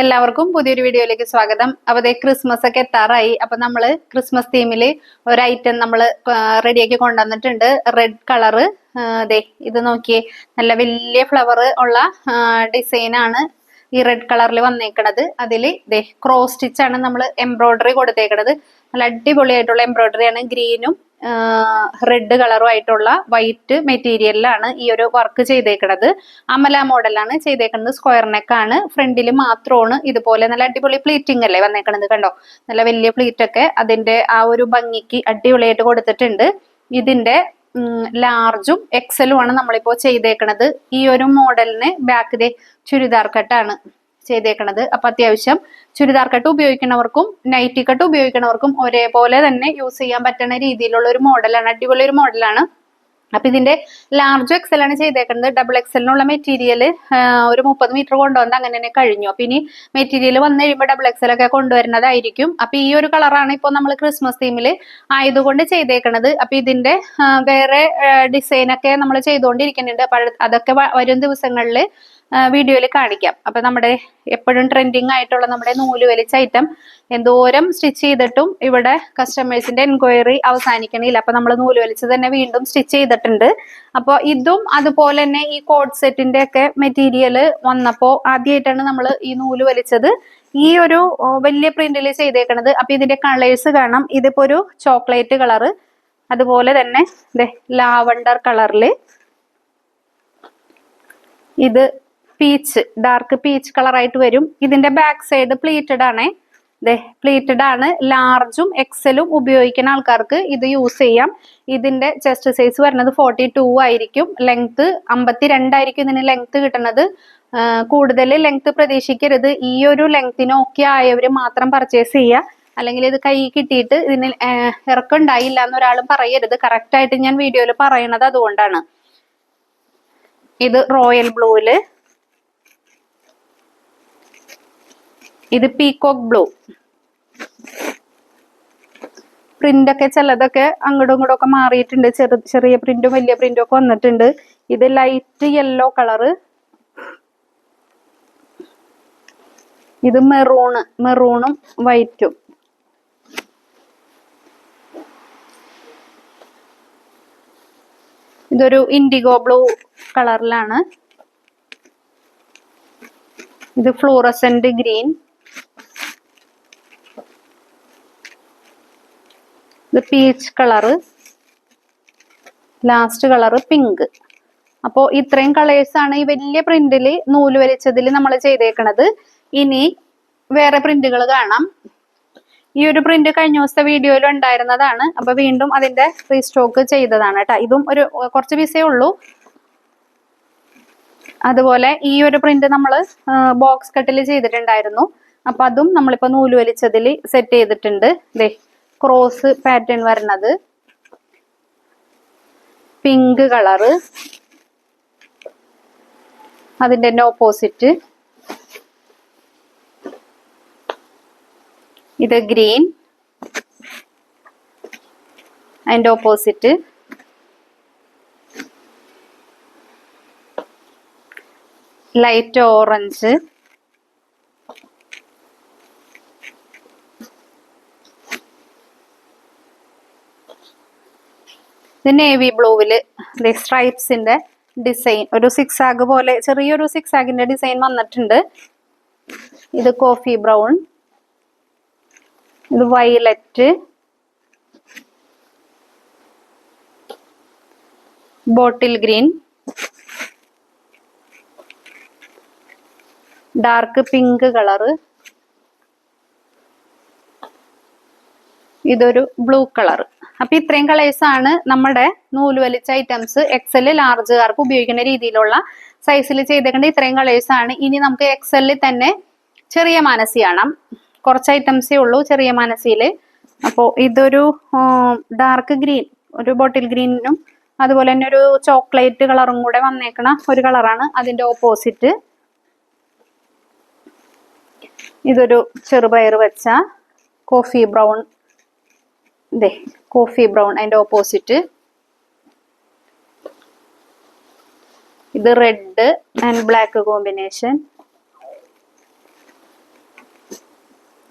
എല്ലാവർക്കും പുതിയൊരു വീഡിയോയിലേക്ക് സ്വാഗതം. അപ്പൊ ദേ ക്രിസ്മസ് ഒക്കെ എത്താറായി. അപ്പൊ നമ്മൾ ക്രിസ്മസ് തീമിൽ ഒരു ഐറ്റം നമ്മൾ റെഡിയാക്കി കൊണ്ടുവന്നിട്ടുണ്ട്. റെഡ് കളറ് ദേ ഇത് നോക്കിയേ. നല്ല വലിയ ഫ്ലവർ ഉള്ള ഡിസൈനാണ് ഈ റെഡ് കളറിൽ വന്നേക്കണത്. അതിൽ ദേ ക്രോസ് സ്റ്റിച്ചാണ് നമ്മൾ എംബ്രോയ്ഡറി കൊടുത്തേക്കണത്. നല്ല അടിപൊളിയായിട്ടുള്ള എംബ്രോയിഡറി ആണ്. ഗ്രീനും റെഡ് കളറും ആയിട്ടുള്ള വൈറ്റ് മെറ്റീരിയലിലാണ് ഈ ഒരു വർക്ക് ചെയ്തേക്കുന്നത് അമല മോഡലാണ് ചെയ്തേക്കുന്നത് സ്ക്വയർ നെക്കാണ് ഫ്രണ്ടിൽ മാത്രമാണ് ഇതുപോലെ നല്ല അടിപൊളി പ്ലീറ്റിംഗ് അല്ലേ വന്നേക്കണത് കണ്ടോ? നല്ല വലിയ പ്ലീറ്റ് ഒക്കെ അതിന്റെ ആ ഒരു ഭംഗിക്ക് അടിപൊളിയായിട്ട് കൊടുത്തിട്ടുണ്ട്. ഇതിന്റെ ലാർജും എക്സലുമാണ് നമ്മളിപ്പോ ചെയ്തേക്കണത്. ഈ ഒരു മോഡലിന് ബാക്കിലെ ചുരിദാർ കട്ടാണ് ചെയ്തേക്കണത്. അപ്പൊ അത്യാവശ്യം ചുരിദാർ കട്ട് ഉപയോഗിക്കുന്നവർക്കും നൈറ്റി കട്ട് ഉപയോഗിക്കുന്നവർക്കും ഒരേപോലെ തന്നെ യൂസ് ചെയ്യാൻ പറ്റുന്ന രീതിയിലുള്ള ഒരു മോഡലാണ് അടിപൊളി ഒരു മോഡലാണ്. അപ്പൊ ഇതിന്റെ ലാർജ് എക്സൽ ആണ് ചെയ്തേക്കുന്നത് ഡബിൾ എക്സലിനുള്ള മെറ്റീരിയൽ ഒരു മുപ്പത് മീറ്റർ കൊണ്ടുവന്ന് അങ്ങനെ തന്നെ കഴിഞ്ഞു. അപ്പൊ ഇനി മെറ്റീരിയൽ വന്നു കഴിയുമ്പോൾ ഡബിൾ എക്സൽ ഒക്കെ കൊണ്ടുവരുന്നതായിരിക്കും. അപ്പൊ ഈ ഒരു കളറാണ് ഇപ്പോൾ നമ്മൾ ക്രിസ്മസ് തീമിൽ ആയതുകൊണ്ട് ചെയ്തേക്കുന്നത് അപ്പൊ ഇതിന്റെ വേറെ ഡിസൈനൊക്കെ നമ്മൾ ചെയ്തുകൊണ്ടിരിക്കുന്നുണ്ട് അപ്പൊ അതൊക്കെ വരും ദിവസങ്ങളിൽ വീഡിയോയിൽ കാണിക്കാം. അപ്പം നമ്മുടെ എപ്പോഴും ട്രെൻഡിങ് ആയിട്ടുള്ള നമ്മുടെ നൂൽ വലിച്ച ഐറ്റം എന്തോരം സ്റ്റിച്ച് ചെയ്തിട്ടും ഇവിടെ കസ്റ്റമേഴ്സിന്റെ എൻക്വയറി അവസാനിക്കണില്ല. അപ്പം നമ്മൾ നൂൽ വലിച്ച് തന്നെ വീണ്ടും സ്റ്റിച്ച് ചെയ്തിട്ടുണ്ട്. അപ്പോൾ ഇതും അതുപോലെ തന്നെ ഈ കോഡ് സെറ്റിന്റെ ഒക്കെ മെറ്റീരിയൽ വന്നപ്പോൾ ആദ്യമായിട്ടാണ് നമ്മൾ ഈ നൂൽ വലിച്ചത്. ഈ ഒരു വലിയ പ്രിന്റിൽ ചെയ്തേക്കണത്. അപ്പം ഇതിന്റെ കളേഴ്സ് കാണാം. ഇതിപ്പോ ഒരു ചോക്ലേറ്റ് കളറ് അതുപോലെ തന്നെ ലാവണ്ടർ കളറിൽ ഇത് പീച്ച് ഡാർക്ക് പീച്ച് കളറായിട്ട് വരും. ഇതിന്റെ ബാക്ക് സൈഡ് പ്ലീറ്റഡ് ആണേ. ദേ പ്ലീറ്റഡ് ആണ്. ലാർജും എക്സലും ഉപയോഗിക്കുന്ന ആൾക്കാർക്ക് ഇത് യൂസ് ചെയ്യാം. ഇതിന്റെ ചെസ്റ്റ് സൈസ് വരുന്നത് ഫോർട്ടി ടു ആയിരിക്കും. ലെങ്ത് അമ്പത്തി രണ്ടായിരിക്കും ഇതിന് ലെങ്ത് കിട്ടുന്നത്. കൂടുതൽ ലെങ്ത് പ്രതീക്ഷിക്കരുത്. ഈ ഒരു ലെങ്തിന് ഓക്കെ ആയവർ മാത്രം പർച്ചേസ് ചെയ്യുക. അല്ലെങ്കിൽ ഇത് കൈ കിട്ടിയിട്ട് ഇതിന് ഇറക്കം ഉണ്ടായില്ല എന്നൊരാളും പറയരുത്. കറക്റ്റ് ആയിട്ട് ഞാൻ വീഡിയോയിൽ പറയണത് അതുകൊണ്ടാണ്. ഇത് റോയൽ ബ്ലൂവിൽ ഇത് പീകോക്ക് ബ്ലൂ പ്രിന്റ് ഒക്കെ ചിലതൊക്കെ അങ്ങോട്ടും ഇങ്ങോട്ടും ഒക്കെ മാറിയിട്ടുണ്ട്. ചെറു ചെറിയ പ്രിന്റും വലിയ പ്രിന്റും ഒക്കെ വന്നിട്ടുണ്ട്. ഇത് ലൈറ്റ് യെല്ലോ കളറ് ഇത് മെറൂണ് മെറൂണും വൈറ്റും ഇതൊരു ഇൻഡിഗോ ബ്ലൂ കളറിലാണ് ഇത് ഫ്ലൂറസെന്റ് ഗ്രീൻ ഇത് peach colour last colour pink അപ്പോൾ ഇത്രയും കളേഴ്സ് ആണ് ഈ വലിയ പ്രിന്റിൽ നൂൽ വലിച്ചതിൽ നമ്മൾ ചെയ്തേക്കണത്. ഇനി വേറെ പ്രിന്റുകൾ കാണാം. ഈ ഒരു പ്രിന്റ് കഴിഞ്ഞ ദിവസത്തെ വീഡിയോയിൽ ഉണ്ടായിരുന്നതാണ്. അപ്പൊ വീണ്ടും അതിന്റെ റീസ്റ്റോക്ക് ചെയ്തതാണ് കേട്ടോ. ഇതും ഒരു കുറച്ച് പീസേ ഉള്ളൂ. അതുപോലെ ഈ ഒരു പ്രിന്റ് നമ്മൾ ബോക്സ് കട്ടിൽ ചെയ്തിട്ടുണ്ടായിരുന്നു. അപ്പൊ അതും നമ്മളിപ്പോ നൂൽ വലിച്ചതിൽ സെറ്റ് ചെയ്തിട്ടുണ്ട്. ദേ ക്രോസ് പാറ്റേൺ വരണത്. പിങ്ക് കളറ് അതിന്റെ തന്നെ ഓപ്പോസിറ്റ് ഇത് ഗ്രീൻ അതിന്റെ ഓപ്പോസിറ്റ് ലൈറ്റ് ഓറഞ്ച് ഇത് നേവി ബ്ലൂവിൽ സ്ട്രൈപ്സിന്റെ ഡിസൈൻ ഒരു സിക്സ് ആഗ് പോലെ ചെറിയൊരു സിക്സ് ആഗിന്റെ ഡിസൈൻ വന്നിട്ടുണ്ട്. ഇത് കോഫി ബ്രൗൺ ഇത് violet bottle green dark pink colour ഇതൊരു ബ്ലൂ കളർ അപ്പൊ ഇത്രയും കളേഴ്സ് ആണ് നമ്മുടെ നൂൽ വലിച്ച ഐറ്റംസ് എക്സൽ ലാർജുകാർക്ക് ഉപയോഗിക്കുന്ന രീതിയിലുള്ള സൈസിൽ ചെയ്തേക്കേണ്ട ഇത്രയും കളേഴ്സ് ആണ്. ഇനി നമുക്ക് എക്സലിൽ തന്നെ ചെറിയ മാനസി കാണാം. കുറച്ച് ഐറ്റംസേ ഉള്ളൂ ചെറിയ മാനസിയിൽ അപ്പോൾ ഇതൊരു ഡാർക്ക് ഗ്രീൻ ഒരു ബോട്ടിൽ ഗ്രീനും അതുപോലെ തന്നെ ഒരു ചോക്ലേറ്റ് കളറും കൂടെ വന്നേക്കണ ഒരു കളറാണ് അതിന്റെ ഓപ്പോസിറ്റ് ഇതൊരു ചെറുപയർ വെച്ച കോഫി ബ്രൗൺ ഇതേ കോഫി ബ്രൗൺ അതിന്റെ ഓപ്പോസിറ്റ് ഇത് red and black combination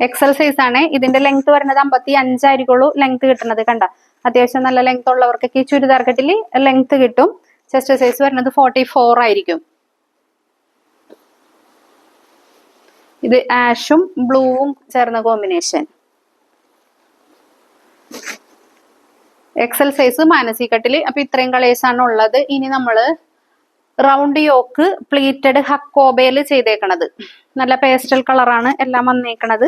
XL size ആണ്. ഇതിന്റെ ലെങ്ത് വരുന്നത് അമ്പത്തി അഞ്ചായിരിക്കുള്ളൂ ലെങ്ത് കിട്ടുന്നത് കണ്ട. അത്യാവശ്യം നല്ല ലെങ്ത് ഉള്ളവർക്കൊക്കെ ഈ ചുരിദാർ കെട്ടിൽ ലെങ്ത് കിട്ടും. ചെസ്റ്റ് സൈസ് വരുന്നത് ഫോർട്ടി ഫോർ ആയിരിക്കും. ഇത് ആഷും ബ്ലൂവും ചേർന്ന കോമ്പിനേഷൻ എക്സൽ സൈസ് മാനസി കട്ടിൽ അപ്പൊ ഇത്രയും കളേഴ്സ് ആണ് ഉള്ളത്. ഇനി നമ്മൾ റൗണ്ട് യോക്ക് പ്ലീറ്റഡ് ഹക്കോബയിൽ ചെയ്തേക്കണത്. നല്ല പേസ്റ്റൽ കളറാണ് എല്ലാം വന്നേക്കണത്.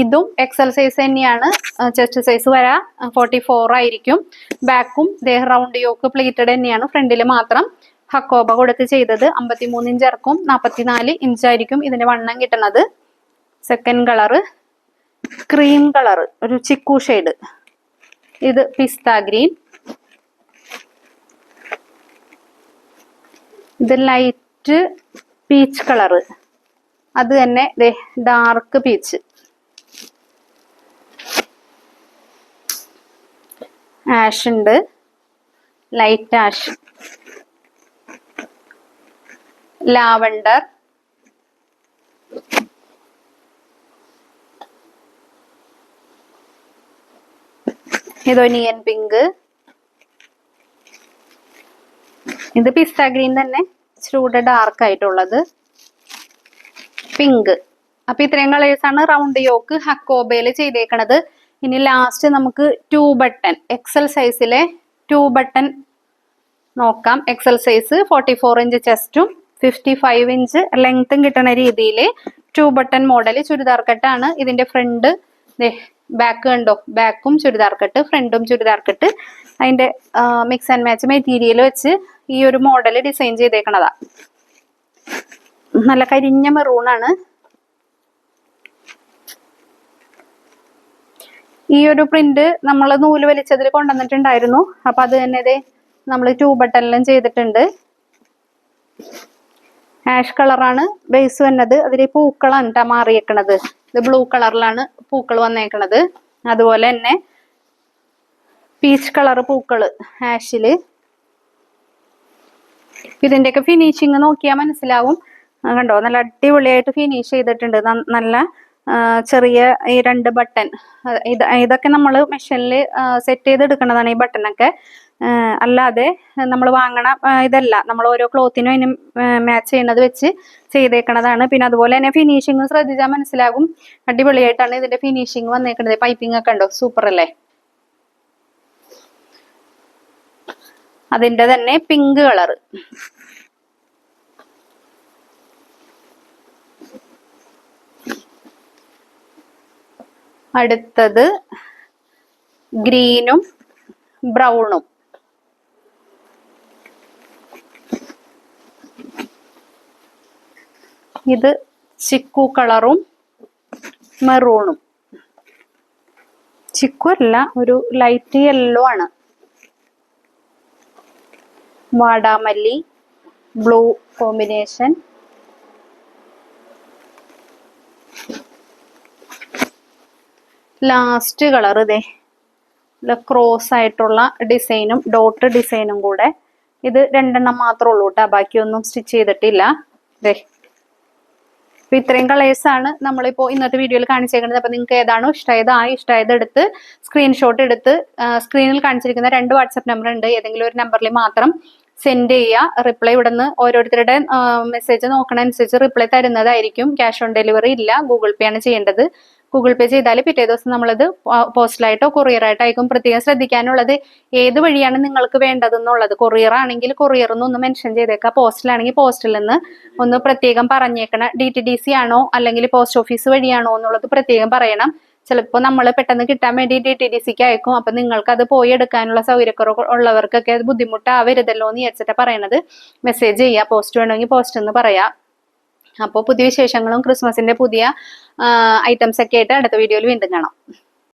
ഇതും എക്സൽ സൈസ് തന്നെയാണ്. ചെസ്റ്റ് സൈസ് വരാ. ഫോർട്ടി ഫോർ ആയിരിക്കും. ബാക്കും റൗണ്ട് യോക്ക് പ്ലീറ്റഡ് തന്നെയാണ്. ഫ്രണ്ടിൽ മാത്രം ഹക്കോബ കൊടുത്ത് ചെയ്തത്. അമ്പത്തിമൂന്ന് ഇഞ്ച് ഇറക്കും. നാൽപ്പത്തിനാല് ഇഞ്ചായിരിക്കും ഇതിന്റെ വണ്ണം കിട്ടുന്നത് സെക്കൻഡ് കളറ് ക്രീം കളറ് ഒരു ചിക്കു ഷെയ്ഡ് ഇത് പിസ്ത ഗ്രീൻ. ഇത് ലൈറ്റ് പീച്ച് കളറ് അത് തന്നെ ഡാർക്ക് പീച്ച്. ആഷ് ഉണ്ട്. Light ash. ലാവണ്ടർ. ഇതൊനിയൻ പിങ്ക് ഇത് പിസ്ത ഗ്രീൻ തന്നെ. ഇച്ചിരി ഡാർക്ക് ആയിട്ടുള്ളത്. പിങ്ക് അപ്പൊ ഇത്രയും കളേഴ്സ് ആണ് റൗണ്ട് യോക്ക് ഹക്കോബയിൽ ചെയ്തേക്കണത്. ഇനി ലാസ്റ്റ് നമുക്ക് ടു ബട്ടൺ എക്സൽ സൈസിലെ ടു ബട്ടൺ നോക്കാം. XL size forty four inch ചെസ്റ്റും fifty five inch ലെങ്ത്തും കിട്ടുന്ന രീതിയിൽ ടു ബട്ടൺ മോഡൽ ചുരിദാർ കട്ടാണ് ഇതിന്റെ ഫ്രണ്ട് ബാക്ക് കണ്ടോ ബാക്കും ചുരിദാർ ഫ്രണ്ടും ചുരിദാർ അതിന്റെ മിക്സ് ആൻഡ് മാച്ച് മെറ്റീരിയൽ വെച്ച് ഈ ഒരു മോഡൽ ഡിസൈൻ ചെയ്തേക്കണതാ. നല്ല കരിഞ്ഞ മെറൂണാണ് ഈ ഒരു പ്രിന്റ് നമ്മൾ നൂൽ വലിച്ചതിൽ കൊണ്ടുവന്നിട്ടുണ്ടായിരുന്നു. അപ്പൊ അത് തന്നെ ഇതേ നമ്മൾ ടൂ ബട്ടണിലും ചെയ്തിട്ടുണ്ട്. ആഷ് കളറാണ് ബേസ് വന്നത്. അതിൽ പൂക്കളാണ് മാറിയേക്കണത്. ഇത് ബ്ലൂ കളറിലാണ് പൂക്കൾ വന്നേക്കണത്. അതുപോലെ തന്നെ പീച്ച് കളർ പൂക്കൾ ആഷിൽ ഇതിന്റെയൊക്കെ ഫിനിഷിങ് നോക്കിയാൽ മനസ്സിലാവും. കണ്ടോ? നല്ല അടിപൊളിയായിട്ട് ഫിനിഷ് ചെയ്തിട്ടുണ്ട്. നല്ല ചെറിയ ഈ രണ്ട് ബട്ടൺ ഇത് ഇതൊക്കെ നമ്മൾ മെഷീനിൽ സെറ്റ് ചെയ്ത് എടുക്കുന്നതാണ് ഈ ബട്ടണൊക്കെ അല്ലാതെ നമ്മൾ വാങ്ങണ ഇതല്ല. നമ്മൾ ഓരോ ക്ലോത്തിനും അതിന് മാച്ച് ചെയ്യുന്നത് വെച്ച് ചെയ്തേക്കണതാണ്. പിന്നെ അതുപോലെ തന്നെ ഫിനിഷിങ് ശ്രദ്ധിച്ചാൽ മനസ്സിലാകും. അടിപൊളിയായിട്ടാണ് ഇതിന്റെ ഫിനിഷിങ് വന്നേക്കുന്നത് പൈപ്പിംഗ് ഒക്കെ ഉണ്ടോ സൂപ്പർ അല്ലേ? അതിന്റെ തന്നെ പിങ്ക് കളർ അടുത്തത് ഗ്രീനും ബ്രൗണും. ഇത് ചിക്കു കളറും മെറൂണും. ചിക്കു അല്ല ഒരു ലൈറ്റ് യെല്ലോ ആണ്. വാടാമല്ലി ബ്ലൂ കോമ്പിനേഷൻ ലാസ്റ്റ് കളർ ഇതേ. ക്രോസ് ആയിട്ടുള്ള ഡിസൈനും ഡോട്ട് ഡിസൈനും കൂടെ. ഇത് രണ്ടെണ്ണം മാത്രമേ ഉള്ളൂ കേട്ടോ ബാക്കിയൊന്നും സ്റ്റിച്ച് ചെയ്തിട്ടില്ല. ദേ അപ്പൊ ഇത്രയും കളേഴ്സ് ആണ് നമ്മളിപ്പോ ഇന്നത്തെ വീഡിയോയിൽ കാണിച്ചേക്കുന്നത് അപ്പൊ നിങ്ങൾക്ക് ഏതാണോ ഇഷ്ടമായത് ആ ഇഷ്ടമായത് എടുത്ത് സ്ക്രീൻഷോട്ട് എടുത്ത് സ്ക്രീനിൽ കാണിച്ചിരിക്കുന്ന രണ്ട് വാട്സപ്പ് നമ്പർ ഉണ്ട്. ഏതെങ്കിലും ഒരു നമ്പറിൽ മാത്രം സെൻഡ് ചെയ്യുക. റിപ്ലൈ ഇവിടുന്ന് ഓരോരുത്തരുടെ മെസ്സേജ് നോക്കണ അനുസരിച്ച് റിപ്ലൈ തരുന്നതായിരിക്കും. ക്യാഷ് ഓൺ ഡെലിവറി ഇല്ല. ഗൂഗിൾ പേ ആണ് ചെയ്യേണ്ടത്. ഗൂഗിൾ പേ ചെയ്താൽ പിറ്റേ ദിവസം നമ്മളത് പോസ്റ്റലായിട്ടോ കൊറിയറായിട്ടോ ആയിരിക്കും പ്രത്യേകം ശ്രദ്ധിക്കാനുള്ളത്. ഏത് വഴിയാണ് നിങ്ങൾക്ക് വേണ്ടതെന്നുള്ളത്? കൊറിയർ ആണെങ്കിൽ കൊറിയർ ഒന്ന് മെൻഷൻ ചെയ്തേക്കാം. പോസ്റ്റിലാണെങ്കിൽ പോസ്റ്റിൽ നിന്ന് ഒന്ന് പ്രത്യേകം പറഞ്ഞേക്കണം ഡി ടി ഡി സി ആണോ അല്ലെങ്കിൽ പോസ്റ്റ് ഓഫീസ് വഴിയാണോ എന്നുള്ളത് പ്രത്യേകം പറയണം. ചിലപ്പോൾ നമ്മൾ പെട്ടെന്ന് കിട്ടാൻ വേണ്ടി ഡി ടി ഡി സിക്ക് അയക്കും. അപ്പം നിങ്ങൾക്ക് അത് പോയി എടുക്കാനുള്ള സൗകര്യക്കുറവ് ഉള്ളവർക്കൊക്കെ അത് ബുദ്ധിമുട്ടാവരുതല്ലോ എന്ന് വിചാരിച്ചിട്ടാണ് പറയണത്. മെസ്സേജ് ചെയ്യുക. പോസ്റ്റ് വേണമെങ്കിൽ പോസ്റ്റ് എന്ന് പറയാം. അപ്പോൾ പുതിയ വിശേഷങ്ങളും ക്രിസ്മസിന്റെ പുതിയ ഐറ്റംസ് ഒക്കെ ആയിട്ട് അടുത്ത വീഡിയോയിൽ വീണ്ടും കാണാം.